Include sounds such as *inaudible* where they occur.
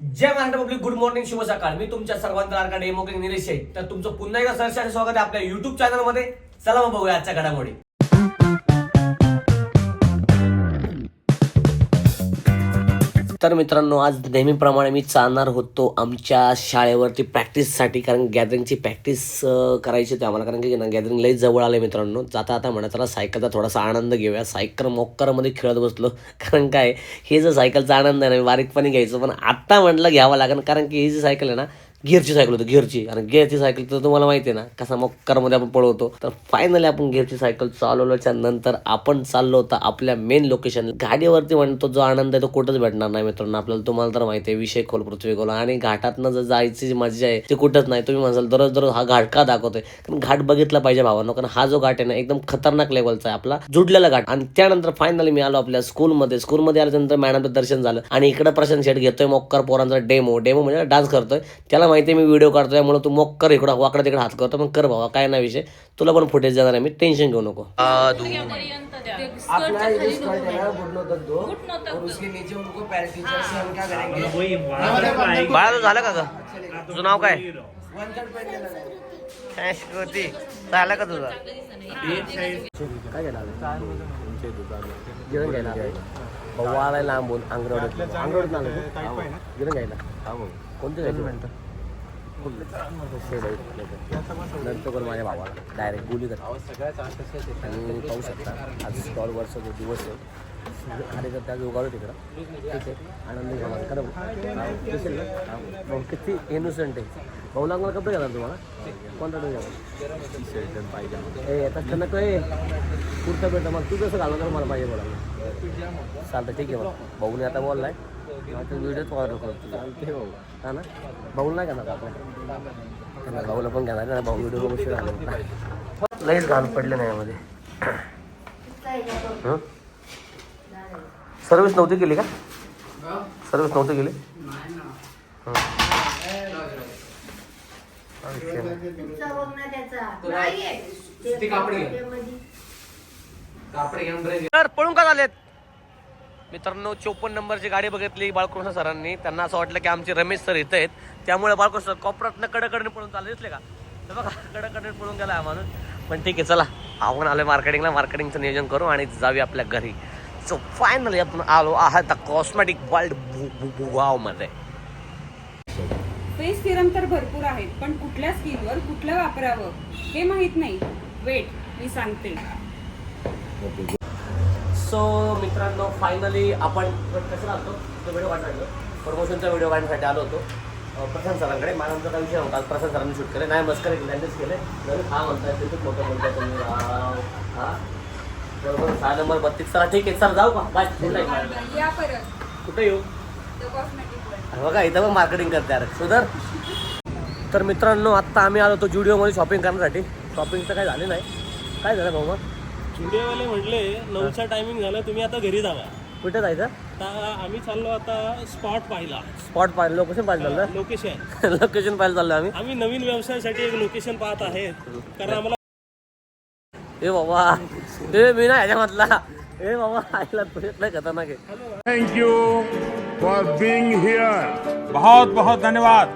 जय Maharashtra public good morning शुभ सकाळ मी तुमच्या सर्वांचा लाडका डेमोक्रेट निलेश आहे तर तुमचं पुन्हा एकदा सरसे स्वागत आहे आपल्या युट्यूब चॅनलमध्ये चला मग बघूया आजच्या घडामोडी. तर मित्रांनो आज नेहमीप्रमाणे मी चालणार होतो आमच्या शाळेवरती प्रॅक्टिससाठी कारण गॅदरिंगची प्रॅक्टिस करायची होती आम्हाला. कारण की गॅदरिंग लई जवळ आले मित्रांनो. जाता आता म्हणा चला सायकलचा थोडासा आनंद घेऊया. सायकल मोक्करमध्ये खेळत बसलो. *laughs* कारण काय हे जर सायकलचा आनंद आहे ना मी बारीकपणे घ्यायचं. पण आत्ता म्हटलं घ्यावं लागेल. कारण की ही जी सायकल आहे ना गिअरची सायकल होती गिअरची आणि गिअरची सायकल तर तुम्हाला माहिती आहे ना कसा मक्करमध्ये आपण पळवतो. तर फायनली आपण गिअरची सायकल चालवल्याच्या नंतर आपण चाललो होता आपल्या मेन लोकेशन गाडीवरती म्हणतो जो आनंद आहे तो कुठंच भेटणार नाही मित्रांनो. आपल्याला तुम्हाला तर माहिती आहे विषय खोल पृथ्वी खोल आणि घाटातनं जर जायची जी मजा आहे ती कुठंच नाही. तुम्ही म्हणाल दररोज दररोज हा घाट का दाखवतोय. कारण घाट बघितला पाहिजे भावांनो. कारण हा जो घाट आहे ना एकदम खतरनाक लेवलचा आहे आपला जुडलेला घाट. आणि त्यानंतर फायनली मी आलो आपल्या स्कूलमध्ये स्कूलमध्ये आल्यानंतर मॅडमचं दर्शन झालं. आणि इकडे प्रशांत शेट घेतोय मोक्कर पोरांचा डेमो डेमो म्हणजे डान्स करतोय. त्याला माहिती आहे मी व्हिडिओ काढतोय त्यामुळे तू मोक्कर इकडं वाकडं तिकडे हात करतो मग कर भावा काय नाही विषय. तुला पण फुटेज देणार आहे मी टेन्शन घेऊ नको. बाळा झालं का तुझं नाव काय? झालं का तुझं? काय घ्यायला गिरण घ्यायला भाऊ आलाय लांबून अंगरवडीत अंगरवडीत आलं घ्यायला. कोणतं घ्यायचं? म्हणतं नंतर करून माझ्या भावाला डायरेक्ट गोली करतो. आणि पाहू शकता आज स्टॉलवरचा जो दिवस आहे कार्यकर्ते आज तिकडं ठीक आहे आनंद झाला खरं दिसेल ना? किती इनोसंट आहे. भाऊ लागणार कपडे घाला तुम्हाला? कोणता ड्रेस पाहिजे ए आता त्यांना आहे. कुर्ता भेटतं मग तू कसं घालणार मला पाहिजे बोला चालतं ठीक आहे. मग भाऊने आता बोललाय. आता व्हिडिओच ऑर्डर करतो. चालते भाऊ. हा ना? भाऊ नाही घेणार आपण? भाऊला पण घेणार ना. भाऊ व्हिडिओ बघू शकतो लईच घाण पडले नाही यामध्ये? सर्विस नव्हती केली का? सर्विस नव्हती केली? हं. पळून का झालेत? मित्रांनो चोपन्न नंबरची गाडी बघितली बाळकृष्ण सरांनी. त्यांना असं वाटलं की आमचे रमेश सर इथं आहेत. त्यामुळे बाळकृष्ण सर कॉपरातनं कडकडने पळून चालले. दिसले का? तर बघा कडकडने पळून गेला हा माणूस. पण ठीक आहे चला. आपण आलोय मार्केटिंगला मार्केटिंगचं नियोजन करू आणि जाऊया आपल्या घरी. सो फायनली आपण आलो आहात द कॉस्मेटिक वर्ल्डमध्ये फेस सिरम तर भरपूर आहेत पण कुठल्या स्किनवर कुठलं वापरावं हे माहीत नाही. वेट मी सांगते. सो मित्रांनो फायनली आपण कसं राहतो तो व्हिडिओ काढला प्रमोशनचा व्हिडिओ काढण्यासाठी आलो होतो. प्रशांत सरांकडे. मॅडमचा काही विषय आज प्रशांत सरांनी शूट केले. नाही मस्कर त्यांनीच केले. नवीन हा म्हणताय ते खूप मोठं म्हणताय तुम्ही. हा? बरोबर. सहा नंबर बत्तीस. चला ठीक आहे. सर जाऊ का? बाय. कुठे? परत. कुठे येऊ? बघा इथं पण मार्केटिंग करते अरे सुधर. तर मित्रांनो आत्ता आम्ही आलो होतो जुडिओमध्ये शॉपिंग करण्यासाठी. शॉपिंगचं काय झालं नाही. काय झालं भाऊ मग? स्टुडिओवाले म्हटले नऊचा टायमिंग झाला तुम्ही आता घरी जावा. कुठे जायचं? आता आम्ही चाललो आता स्पॉट पाहिला स्पॉट पाहिलं लोकेशन पाहिलं चाललं लोकेशन लोकेशन पाहिलं चाललं आम्ही. आम्ही नवीन व्यवसायासाठी एक लोकेशन पाहत आहेत. कारण आम्हाला ए बाबा ए मी ना ह्याच्यामधला. ए बाबा आईला तुझ्यात नाही खतरनाक आहे. You for being here. बहुत बहुत धन्यवाद.